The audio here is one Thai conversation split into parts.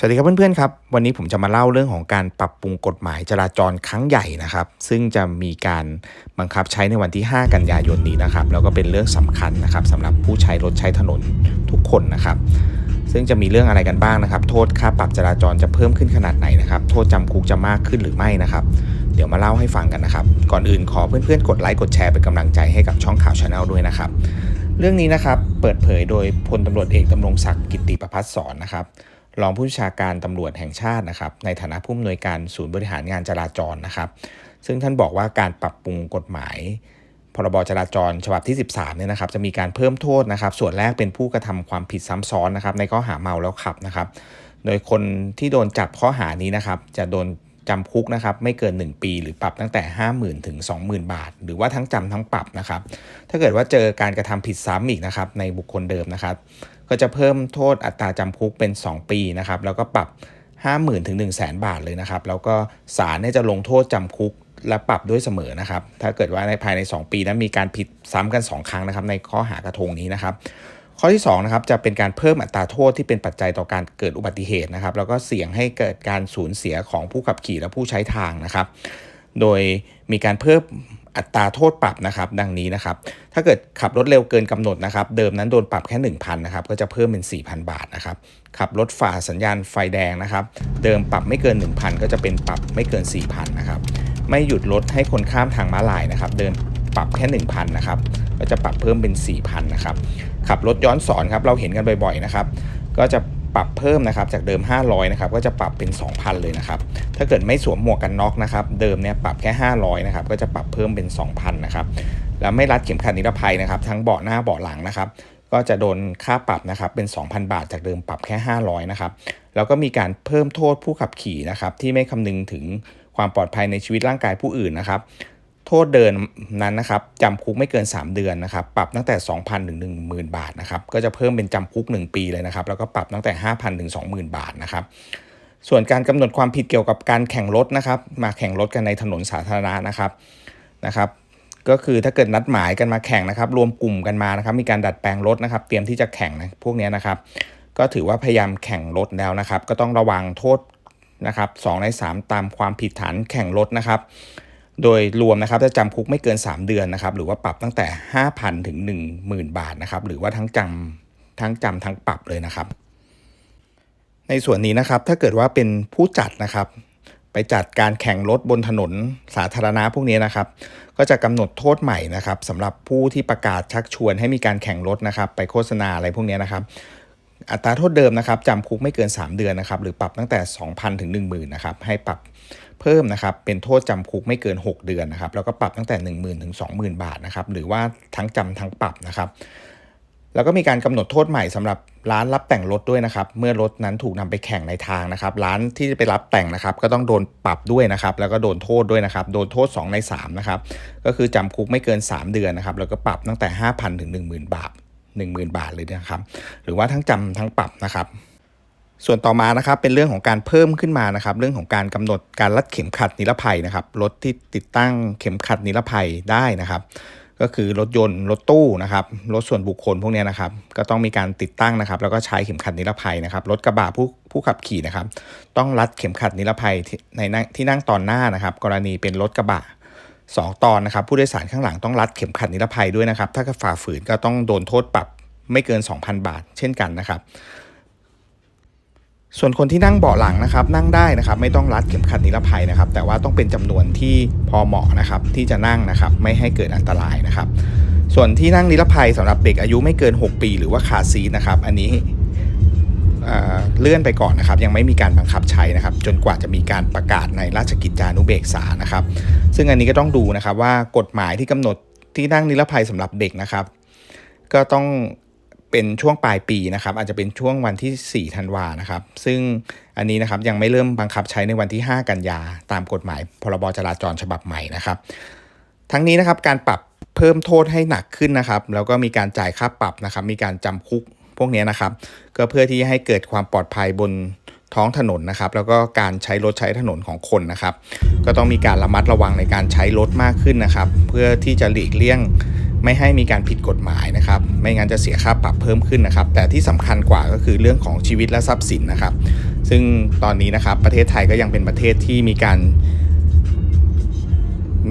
สวัสดีครับเพื่อนๆครับ วันนี้ผมจะมาเล่าเรื่องของการปรับปรุงกฎหมายจราจรครั้งใหญ่นะครับ ซึ่งจะมีการบังคับใช้ในวันที่ 5 กันยายนนี้นะครับแล้วก็เป็นเรื่องสำคัญนะครับสำหรับผู้ใช้รถใช้ถนนทุกคนนะครับ ซึ่งจะมีเรื่องอะไรกันบ้างนะครับ โทษค่าปรับจราจรจะเพิ่มขึ้นขนาดไหนนะครับ โทษจำคุกจะมากขึ้นหรือไม่นะครับ เดี๋ยวมาเล่าให้ฟังกันนะครับ ก่อนอื่นขอเพื่อนๆกดไลค์กดแชร์เป็นกำลังใจให้กับช่องข่าวชาแนลด้วยนะครับ เรื่องนี้นะครับเปิดเผยโดยพลตำรวจเอกดำรงศักดิ์กิติประพัฒสอนนะครับ รองผู้ชาการตำรวจแห่งชาตินะครับ ในฐานะผู้อำนวยการศูนย์บริหารงานจราจรนะครับ ซึ่งท่านบอกว่าการปรับปรุงกฎหมายพรบจราจรฉบับที่ 13เนี่ยนะครับ จะมีการเพิ่มโทษนะครับ ส่วนแรกเป็นผู้กระทำความผิดซ้ำซ้อนนะครับ ในข้อหาเมาแล้วขับนะครับ โดยคนที่โดนจับข้อหานี้นะครับ จะโดน จำคุกนะครับไม่เกิน 1 ปี หรือปรับตั้งแต่ 50,000ถึง20,000 บาท หรือว่าทั้งจำทั้งปรับนะครับ ถ้าเกิดว่าเจอการกระทำผิดซ้ำอีกนะครับในบุคคลเดิมนะครับ ก็จะเพิ่มโทษอัตราจำคุกเป็น 2 ปีนะครับแล้วก็ปรับ 50,000ถึง1 0 0 0 0แบาทเลยนะครับ แล้วก็ศาลเนี่ยจะลงโทษจำคุกและปรับด้วยเสมอนะครับ ถ้าเกิดว่าในภายใน 2 ปีนั้นมีการผิดซ้ำกัน 2 ครั้งนะครับ ในข้อหากระทงนี้นะครับ ข้อที่2นะครับจะเป็นการเพิ่มอัตราโทษที่เป็นปัจจัยต่อการเกิดอุบัติเหตุนะครับ แล้วก็เสี่ยงให้เกิดการสูญเสียของผู้ขับขี่และผู้ใช้ทางนะครับ โดยมีการเพิ่มอัตราโทษปรับนะครับ ดังนี้นะครับ ถ้าเกิดขับรถเร็วเกินกำหนดนะครับ เดิมนั้นโดนปรับแค่ 1,000นะครับ ก็จะเพิ่มเป็น 4,000 บาทนะครับ ขับรถฝ่าสัญญาณไฟแดงนะครับ เดิมปรับไม่เกิน 1,000 ก็จะเป็นปรับไม่เกิน 4,000 นะครับ ไม่หยุดรถให้คนข้ามทางม้าลายนะครับ เดิน ปรับแค่ 1,000 นะครับ ก็จะปรับเพิ่มเป็น 4,000 นะครับ ขับรถย้อนสอนครับ เราเห็นกันบ่อยๆ นะครับ ก็จะปรับเพิ่มนะครับ จากเดิม 500 นะครับ ก็จะปรับเป็น 2,000 เลยนะครับ ถ้าเกิดไม่สวมหมวกกันน็อกนะครับ เดิมเนี่ยปรับแค่ 500 นะครับ ก็จะปรับเพิ่มเป็น 2,000 นะครับ แล้วไม่รัดเข็มขัดนิรภัยนะครับ ทั้งเบาะหน้าเบาะหลังนะครับก็จะโดนค่าปรับนะครับเป็น 2,000 บาทจากเดิมปรับแค่ 500 นะครับ แล้วก็มีการเพิ่มโทษผู้ขับขี่นะครับที่ไม่คำนึงถึงความปลอดภัยในชีวิตร่างกายผู้อื่นนะครับ โทษเดินนั้นนะครับจำคุกไม่เกิน 3 เดือนนะครับ ปรับตั้งแต่ 2,000ถึง10,000 บาทนะครับ ก็จะเพิ่มเป็นจำคุก 1 ปีเลยนะครับ แล้วก็ปรับตั้งแต่ 5,000ถึง20,000 บาทนะครับ ส่วนการกำหนดความผิดเกี่ยวกับการแข่งรถนะครับ มาแข่งรถกันในถนนสาธารณะนะครับนะครับก็คือถ้าเกิดนัดหมายกันมาแข่งนะครับ รวมกลุ่มกันมานะครับ มีการดัดแปลงรถนะครับ เตรียมที่จะแข่งนะพวกนี้นะครับ ก็ถือว่าพยายามแข่งรถแล้วนะครับ ก็ต้องระวังโทษนะครับ2ใน 3 ตามความผิดฐานแข่งรถนะครับ โดยรวมนะครับจะจำคุกไม่เกิน 3 เดือนนะครับหรือว่าปรับตั้งแต่ 5,000 ถึง 10,000 บาทนะครับหรือว่าทั้งจำทั้งจำทั้งปรับเลยนะครับ ในส่วนนี้นะครับถ้าเกิดว่าเป็นผู้จัดนะครับ ไปจัดการแข่งรถบนถนนสาธารณะพวกนี้นะครับ ก็จะกำหนดโทษใหม่นะครับสำหรับผู้ที่ประกาศชักชวนให้มีการแข่งรถนะครับ ไปโฆษณาอะไรพวกนี้นะครับอัตราโทษเดิมนะครับจำคุกไม่เกิน 3 เดือนนะครับ หรือปรับตั้งแต่ 2,000 ถึง 10,000 นะครับ ให้ปรับ เพิ่มนะครับเป็นโทษจำคุกไม่เกิน 6 เดือนนะครับแล้วก็ปรับตั้งแต่ 10,000ถึง20,000บาทนะครับหรือว่าทั้งจำทั้งปรับนะครับแล้วก็มีการกำหนดโทษใหม่สำหรับร้านรับแต่งรถด้วยนะครับ เมื่อรถนั้นถูกนำไปแข่งในทางนะครับ ร้านที่จะไปรับแต่งนะครับ ก็ต้องโดนปรับด้วยนะครับ แล้วก็โดนโทษด้วยนะครับ โดนโทษ 2 ใน3นะครับ ก็คือจำคุกไม่เกิน 3 เดือนนะครับ แล้วก็ปรับตั้งแต่ 5,000 ถึง 10,000 บาท 10,000 บาทเลยนะครับ หรือว่าทั้งจำทั้งปรับนะครับ ส่วนต่อมานะครับเป็นเรื่องของการเพิ่มขึ้นมานะครับ เรื่องของการกำหนดการรัดเข็มขัดนิรภัยนะครับรถที่ติดตั้งเข็มขัดนิรภัยได้นะครับ ก็คือรถยนต์รถตู้นะครับรถส่วนบุคคลพวกนี้นะครับ ก็ต้องมีการติดตั้งนะครับ แล้วก็ใช้เข็มขัดนิรภัยนะครับรถกระบะผู้ผู้ขับขี่นะครับ ต้องรัดเข็มขัดนิรภัยที่ในนั่งที่นั่งตอนหน้านะครับ กรณีเป็นรถกระบะ2 ตอนนะครับ ผู้โดยสารข้างหลังต้องรัดเข็มขัดนิรภัยด้วยนะครับ ถ้าฝ่าฝืนก็ต้องโดนโทษปรับไม่เกิน 2,000 บาท เช่นกันนะครับ ส่วนคนที่นั่งเบาะหลังนะครับนั่งได้นะครับไม่ต้องรัดเข็มขัดนิรภัยนะครับ แต่ว่าต้องเป็นจำนวนที่พอเหมาะนะครับที่จะนั่งนะครับไม่ให้เกิดอันตรายนะครับ ส่วนที่นั่งนิรภัยสำหรับเด็กอายุไม่เกิน 6 ปี หรือว่าคาซีนะครับ อันนี้เลื่อนไปก่อนนะครับ ยังไม่มีการบังคับใช้นะครับ จนกว่าจะมีการประกาศในราชกิจจานุเบกษานะครับ ซึ่งอันนี้ก็ต้องดูนะครับว่ากฎหมายที่กำหนดที่นั่งนิรภัยสำหรับเด็กนะครับ ก็ต้อง เป็นช่วงปลายปีนะครับ อาจจะเป็นช่วงวันที่ 4 ธันวานะครับ ซึ่งอันนี้นะครับยังไม่เริ่มบังคับใช้ในวันที่ 5 กันยาตามกฎหมายพรบจราจรฉบับใหม่นะครับ ทั้งนี้นะครับการปรับเพิ่มโทษให้หนักขึ้นนะครับ แล้วก็มีการจ่ายค่าปรับนะครับ มีการจำคุกพวกนี้นะครับ ก็เพื่อที่ให้เกิดความปลอดภัยบนท้องถนนนะครับ แล้วก็การใช้รถใช้ถนนของคนนะครับ ก็ต้องมีการระมัดระวังในการใช้รถมากขึ้นนะครับ เพื่อที่จะหลีกเลี่ยง ไม่ให้มีการผิดกฎหมายนะครับ ไม่งั้นจะเสียค่าปรับเพิ่มขึ้นนะครับ แต่ที่สำคัญกว่าก็คือเรื่องของชีวิตและทรัพย์สินนะครับ ซึ่งตอนนี้นะครับประเทศไทยก็ยังเป็นประเทศที่มีการ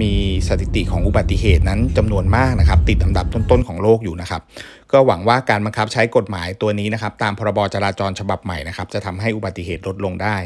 มีสถิติของอุบัติเหตุนั้นจำนวนมากนะครับ ติดอันดับต้นๆของโลกอยู่นะครับ ก็หวังว่าการบังคับใช้กฎหมายตัวนี้นะครับ ตามพรบจราจรฉบับใหม่นะครับ จะทำให้อุบัติเหตุลดลงได้